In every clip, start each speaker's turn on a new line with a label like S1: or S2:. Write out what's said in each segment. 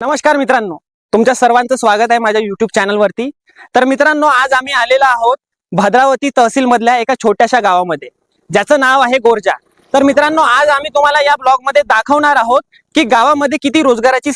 S1: नमस्कार मित्रांनो तुमच्या सर्वांचं स्वागत आहे माझ्या युट्यूब चॅनलवरती तर मित्रांनो आज आम्ही आलेलो आहोत भद्रावती तहसील मधल्या एका छोट्याशा गावामध्ये. ज्याचं नाव आहे गोरजा. तर मित्रांनो आज आम्ही तुम्हाला या ब्लॉगमध्ये दाखवणार आहोत की गावामध्ये किती रोजगाराची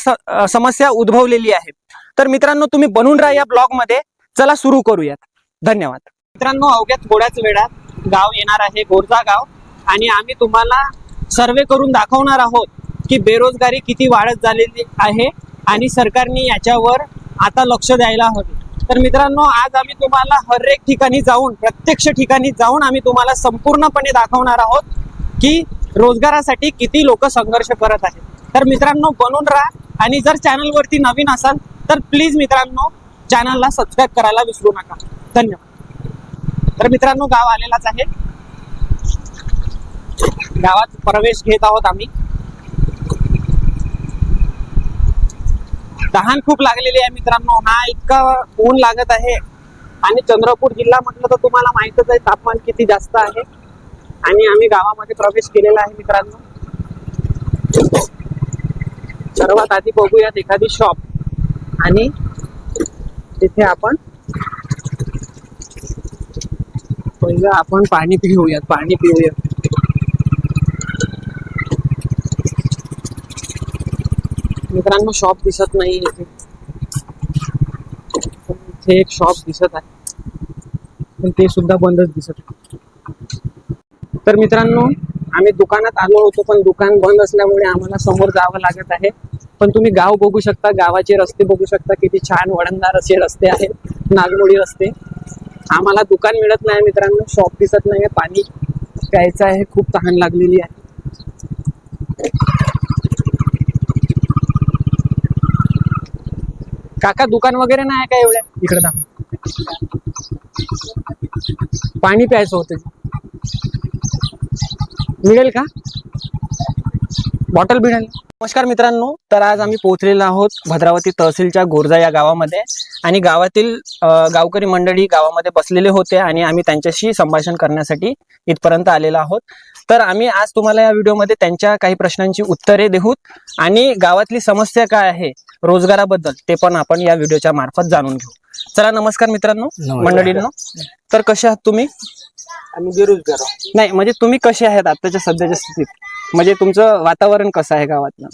S1: समस्या उद्भवलेली आहे. तर मित्रांनो तुम्ही बनून राहा या ब्लॉगमध्ये. चला सुरू करूयात. धन्यवाद. मित्रांनो अवघ्या थोड्याच वेळात गाव येणार आहे गोरजा गाव. आणि आम्ही तुम्हाला सर्वे करून दाखवणार आहोत की बेरोजगारी किती वाढत झालेली आहे. आणि सरकारने याच्यावर आता लक्ष द्यायला हवे. तर मित्रांनो आज आम्ही तुम्हाला हर एक ठिकाणी जाऊन प्रत्यक्ष ठिकाणी जाऊन आम्ही तुम्हाला संपूर्णपणे दाखवणार आहोत की रोजगारासाठी किती लोक संघर्ष करत आहेत. तर मित्रांनो बनून राहा आणि जर चॅनलवरती नवीन असाल तर प्लीज मित्रांनो चॅनलला सबस्क्राईब करायला विसरू नका. धन्यवाद. तर मित्रांनो गाव आलेलाच आहे. गावात प्रवेश घेत आहोत आम्ही. तहान खूप लागलेली आहे मित्रांनो. हा इतका ऊन लागत आहे. आणि चंद्रपूर जिल्हा म्हटलं तर तुम्हाला माहितच आहे तापमान किती जास्त आहे. आणि आम्ही गावामध्ये प्रवेश केलेला आहे मित्रांनो. सर्वात आधी बघूयात एखादी शॉप आणि तिथे आपण पहिलं आपण पाणी पिऊयात पाणी पिऊयात. मित्रांनो शॉप दिसत नाही. इथे इथे एक शॉप दिसत आहे. पण ते सुद्धा बंदच दिसत तर मित्रांनो आम्ही दुकानात आलो होतो पण दुकान बंद असल्यामुळे आम्हाला समोर जावं लागत आहे. पण तुम्ही गाव बघू शकता गावाचे रस्ते बघू शकता किती छान वळणदार असे रस्ते आहेत नागमोडी रस्ते. आम्हाला दुकान मिळत नाही मित्रांनो शॉप दिसत नाही पाणी प्यायचं आहे खूप तहान लागलेली आहे. काका दुकान वगैरे नाही का एवढ्या? इकडे दाखव. पाणी प्यायचं होतं. मिळेल का? बॉटल मिळेल नमस्कार मित्रांनो तर आज आम्ही पोहोचलेलो आहोत भद्रावती तहसीलच्या गोरजा या गावामध्ये. आणि गावातील गावकरी मंडळी गावामध्ये बसलेले होते आणि आम्ही त्यांच्याशी संभाषण करण्यासाठी इथपर्यंत आलेलो आहोत. तर आम्ही आज तुम्हाला या व्हिडिओमध्ये त्यांच्या काही प्रश्नांची उत्तरे देऊत आणि गावातली समस्या काय आहे रोजगाराबद्दल ते पण आपण या व्हिडिओच्या मार्फत जाणून घेऊ. चला नमस्कार मित्रांनो मंडळींनो. तर कसे आहात तुम्ही?
S2: आम्ही बेरोजगार
S1: नाही म्हणजे तुम्ही कसे आहेत आताच्या सध्याच्या स्थितीत? म्हणजे तुमचं वातावरण कसं आहे गावातलं?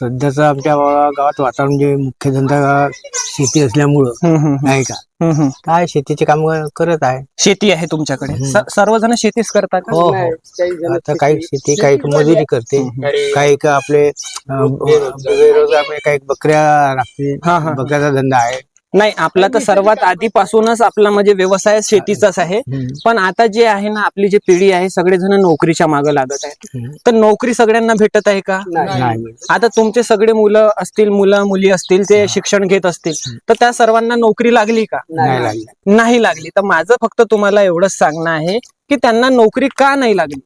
S2: सध्याचं आमच्या वा- गावात वातावरण जे मुख्य धंदा शेती असल्यामुळं नाही का?
S1: हम्म, हम्म.
S2: काय शेतीचे काम करत आहे?
S1: शेती आहे तुमच्याकडे.
S2: हम्म.
S1: स- सर्वजण शेतीच करतात का?
S2: हो हो. आता काही शेती काही मजुरी करते. काही का आपले अं, बेरोजगार. म्हणजे काही बकऱ्या राखते.
S1: हा, हा.
S2: बकऱ्याचा धंदा आहे.
S1: नाही आपला तर सर्वात आधीपासूनच आपला म्हणजे व्यवसाय शेतीचाच आहे. पण आता जे आहे ना आपली जी पिढी आहे सगळेजण नोकरीच्या मागे लागत आहेत. तर नोकरी सगळ्यांना भेटत आहे का?
S2: नाही.
S1: आता तुमचे सगळे मुलं असतील मुलं मुली असतील ते शिक्षण घेत असतील तर त्या सर्वांना नोकरी लागली का?
S2: नाही लागलं.
S1: नाही लागली. तर माझं फक्त तुम्हाला एवढंच सांगणं आहे की त्यांना नोकरी का नाही लागली?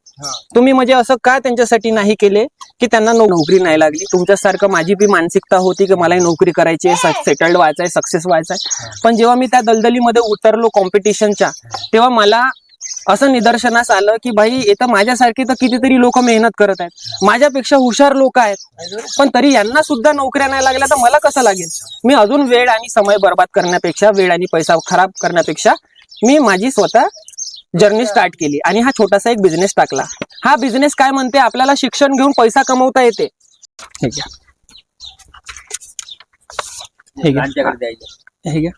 S1: तुम्ही म्हणजे असं का त्यांच्यासाठी नाही केले की त्यांना नोकरी नाही लागली? तुमच्यासारखं माझी बी मानसिकता होती की मला नोकरी करायची आहे सेटल्ड व्हायचं आहे सक्सेस व्हायचं आहे पण जेव्हा मी त्या दलदलीमध्ये उतरलो कॉम्पिटिशनच्या तेव्हा मला असं निदर्शनास आलं की भाई इथं माझ्यासारखे तर कितीतरी लोक मेहनत करत आहेत. माझ्यापेक्षा हुशार लोक आहेत. पण तरी यांना सुद्धा नोकऱ्या नाही लागल्या तर मला कसं लागेल? मी अजून वेळ आणि समय बर्बाद करण्यापेक्षा वेळ आणि पैसा खराब करण्यापेक्षा मी माझी स्वतः जर्नी स्टार्ट केली. आणि हा छोटासा एक बिझनेस टाकला. हा बिझनेस काय म्हणते? आपल्याला शिक्षण घेऊन पैसा कमवता येते. हे घ्या.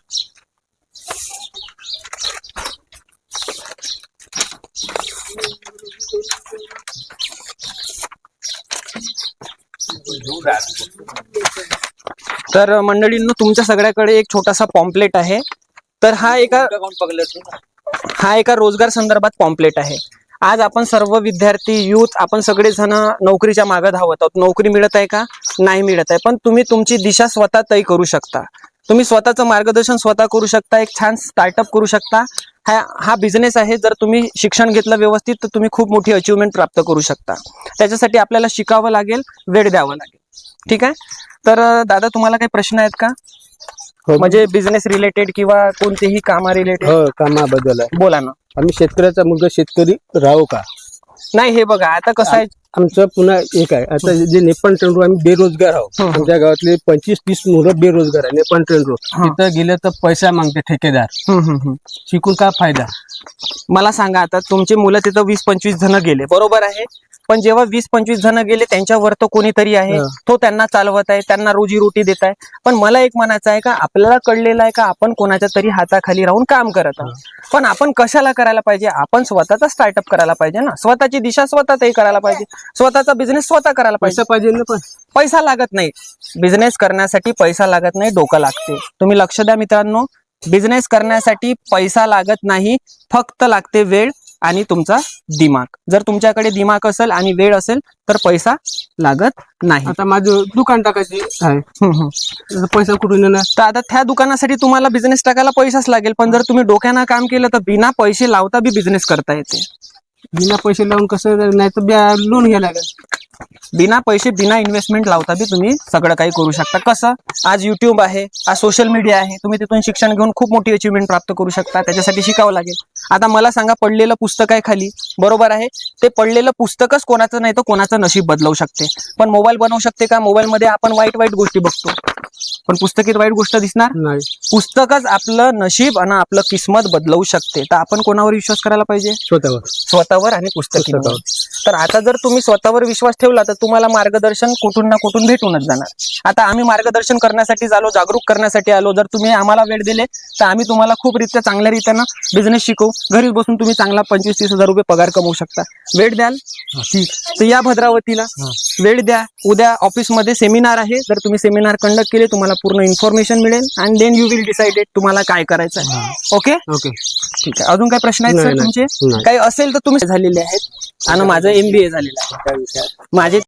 S1: तर मंडळींनो तुमच्या सगळ्याकडे एक छोटासा पॉम्पलेट आहे. तर हा एका हा एका रोजगार संदर्भात पॉम्पलेट आहे. आज आपण सर्व विद्यार्थी युथ आपण सगळेजण नोकरीच्या मागे धावत आहोत. नोकरी मिळत आहे का? नाही मिळत आहे. पण तुम्ही तुमची दिशा स्वतः तय करू शकता. तुम्ही स्वतःचं मार्गदर्शन स्वतः करू शकता. एक छान स्टार्टअप करू शकता. हा हा बिझनेस आहे. जर तुम्ही शिक्षण घेतलं व्यवस्थित तर तुम्ही खूप मोठी अचिव्हमेंट प्राप्त करू शकता. त्याच्यासाठी आपल्याला शिकावं लागेल वेळ द्यावा लागेल. ठीक आहे? तर दादा तुम्हाला काही प्रश्न आहेत का? म्हणजे बिझनेस रिलेटेड किंवा कोणतेही कामा रिलेटेड
S2: हो कामाबद्दल आहे.
S1: बोला ना.
S2: आम्ही शेतकऱ्याचा मुलगा शेतकरी राहू का?
S1: नाही हे बघा आता कसं आहे?
S3: आमचं पुन्हा एक आहे. आता जे नेपाळ ट्रेन रोड आम्ही बेरोजगार आहोत.
S1: हं.
S3: आमच्या गावातले पंचवीस तीस मुलं बेरोजगार आहे नेपाळ ट्रेन रोड
S1: हं.
S3: तिथं गेलं तर पैसा मागते ठेकेदार. शिकून काय फायदा?
S1: मला सांगा आता तुमचे मुलं तिथं वीस पंचवीस जण गेले बरोबर आहे? पण जेव्हा वीस पंचवीस जण गेले त्यांच्यावर तो कोणीतरी आहे. तो त्यांना चालवत आहे त्यांना रोजीरोटी देत आहे. पण मला एक म्हणायचं आहे का आपल्याला कळलेलं आहे का आपण कोणाच्या तरी हाताखाली राहून काम करत आहोत. पण आपण कशाला करायला पाहिजे? आपण स्वतःचा स्टार्टअप करायला पाहिजे ना. स्वतःची दिशा स्वतः तरी करायला पाहिजे. स्वतःचा बिझनेस स्वतः करायला पाहिजे.
S3: पाहिजे
S1: पैसा लागत नाही. बिझनेस करण्यासाठी पैसा लागत नाही डोकं लागते. तुम्ही लक्ष द्या मित्रांनो. बिझनेस करण्यासाठी पैसा लागत नाही. फक्त लागते वेळ. आणि तुमचा दिमाग. जर तुमच्याकडे दिमाग असेल आणि वेळ असेल तर पैसा लागत नाही.
S3: आता माझं दुकान टाकायची आहे. पैसा कुठून येणार?
S1: तर आता त्या दुकानासाठी तुम्हाला बिझनेस टाकायला पैसाच लागेल. पण जर तुम्ही डोक्यानं काम केलं तर बिना पैसे लावता बी बिझनेस करता येते.
S3: बिना पैसे लावून कसं नाही तर लोन घ्यायला लागेल.
S1: बिना पैसे बिना इन्व्हेस्टमेंट लावता बी तुम्ही सगळं काही करू शकता. कसं? आज युट्यूब आहे आज सोशल मीडिया आहे. तुम्ही तिथून शिक्षण घेऊन खूप मोठी अचिव्हमेंट प्राप्त करू शकता. त्याच्यासाठी शिकावं लागेल. आता मला सांगा पडलेलं पुस्तक आहे खाली. बरोबर आहे? ते पडलेलं पुस्तकच कोणाचं नाही तर कोणाचं नशीब बदलवू शकते. पण मोबाईल बनवू शकते का? मोबाईलमध्ये आपण वाईट वाईट गोष्टी बघतो. पण पुस्तकीत वाईट गोष्ट दिसणार?
S3: नाही.
S1: पुस्तकच आपलं नशीब आणि आपलं किस्मत बदलवू शकते. तर आपण कोणावर विश्वास करायला पाहिजे?
S3: स्वतःवर.
S1: स्वतःवर आणि पुस्तकीवर. तर आता जर तुम्ही स्वतःवर विश्वास ठेवला तर तुम्हाला मार्गदर्शन कुठून ना कुठून भेटूनच जाणार. आता आम्ही मार्गदर्शन करण्यासाठी आलो जागरूक करण्यासाठी आलो जर तुम्ही आम्हाला वेळ दिले तर आम्ही तुम्हाला खूप रित्या चांगल्या रीतीनं बिझनेस शिकवू. घरीच बसून तुम्ही चांगला पंचवीस तीस हजार रुपये पगार कमवू शकता. वेळ द्याल? ठीक. तर या भद्रावतीला वेळ द्या. उद्या ऑफिसमध्ये सेमिनार आहे. जर तुम्ही सेमिनार कंडक्ट केले तुम्हाला पूर्ण इन्फॉर्मेशन मिळेल and then you will decided तुम्हाला काय करायचं आहे. ओके
S3: ओके
S1: ठीक आहे. अजून काही प्रश्न आहेत सर. तुमचे. काही असेल तर तुम्ही झालेले आहेत. आणि माझं एमबीए झालेलं आहे. माझे